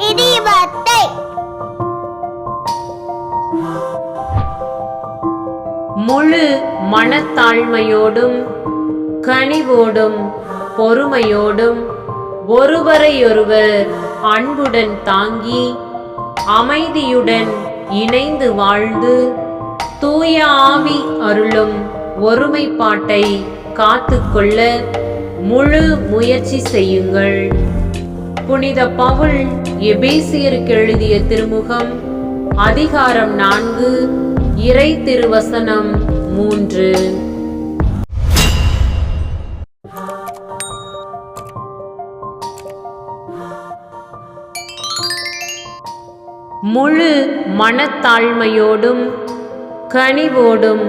இடிபத்தை முழு மனத்தாழ்மையோடும் கனிவோடும் பொறுமையோடும் ஒருவரையொருவர் அன்புடன் தாங்கி அமைதியுடன் இணைந்து வாழ்ந்து தூய ஆவி அருளும் ஒருமைப்பாட்டை காத்துக்கொள்ள முழு முயற்சி செய்யுங்கள். புனித பவுல் எபேசியருக்கு எழுதிய திருமுகம் அதிகாரம் நான்கு இறை திருவசனம் மூன்று. முழு மனத்தாழ்மையோடும் கனிவோடும்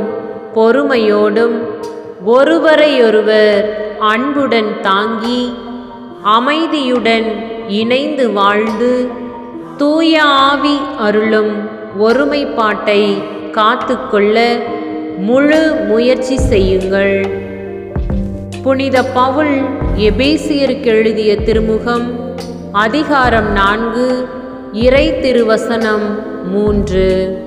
பொறுமையோடும் ஒருவரையொருவர் அன்புடன் தாங்கி அமைதியுடன் இணைந்து வாழ்ந்து தூய ஆவி அருளும் ஒருமைப்பாட்டை காத்துக்கொள்ள முழு முயற்சி செய்யுங்கள். புனித பவுல் எபேசியருக்கு எழுதிய திருமுகம் அதிகாரம் நான்கு இறை திருவசனம் மூன்று.